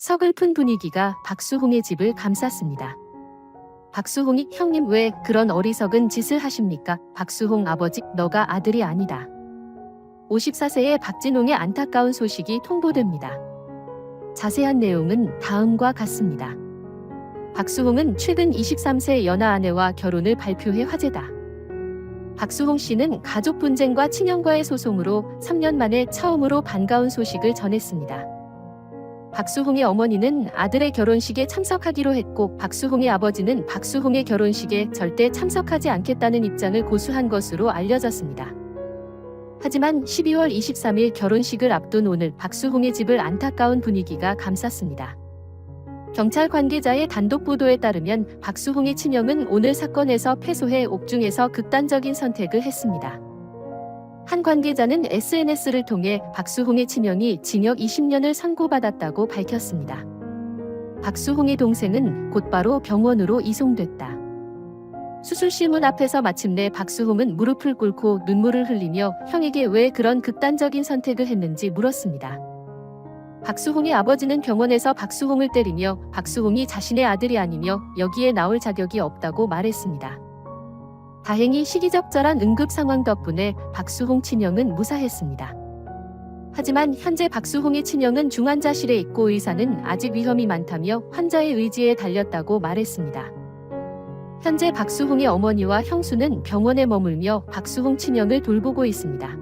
서글픈 분위기가 박수홍의 집을 감쌌습니다. 박수홍이 형님 왜 그런 어리석은 짓을 하십니까? 박수홍 아버지, 너가 아들이 아니다. 54세의 박진홍의 안타까운 소식이 통보됩니다. 자세한 내용은 다음과 같습니다. 박수홍은 최근 23세 연하 아내와 결혼을 발표해 화제다. 박수홍 씨는 가족 분쟁과 친형과의 소송으로 3년 만에 처음으로 반가운 소식을 전했습니다. 박수홍의 어머니는 아들의 결혼식에 참석하기로 했고 박수홍의 아버지는 박수홍의 결혼식에 절대 참석하지 않겠다는 입장을 고수한 것으로 알려졌습니다. 하지만 12월 23일 결혼식을 앞둔 오늘 박수홍의 집을 안타까운 분위기가 감쌌습니다. 경찰 관계자의 단독 보도에 따르면 박수홍의 친형은 오늘 사건에서 패소해 옥중에서 극단적인 선택을 했습니다. 한 관계자는 SNS를 통해 박수홍의 친형이 징역 20년을 선고받았다고 밝혔습니다. 박수홍의 동생은 곧바로 병원으로 이송됐다. 수술실문 앞에서 마침내 박수홍은 무릎을 꿇고 눈물을 흘리며 형에게 왜 그런 극단적인 선택을 했는지 물었습니다. 박수홍의 아버지는 병원에서 박수홍을 때리며 박수홍이 자신의 아들이 아니며 여기에 나올 자격이 없다고 말했습니다. 다행히 시기적절한 응급 상황 덕분에 박수홍 친형은 무사했습니다. 하지만 현재 박수홍의 친형은 중환자실에 있고 의사는 아직 위험이 많다며 환자의 의지에 달렸다고 말했습니다. 현재 박수홍의 어머니와 형수는 병원에 머물며 박수홍 친형을 돌보고 있습니다.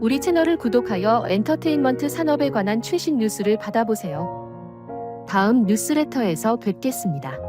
우리 채널을 구독하여 엔터테인먼트 산업에 관한 최신 뉴스를 받아보세요. 다음 뉴스레터에서 뵙겠습니다.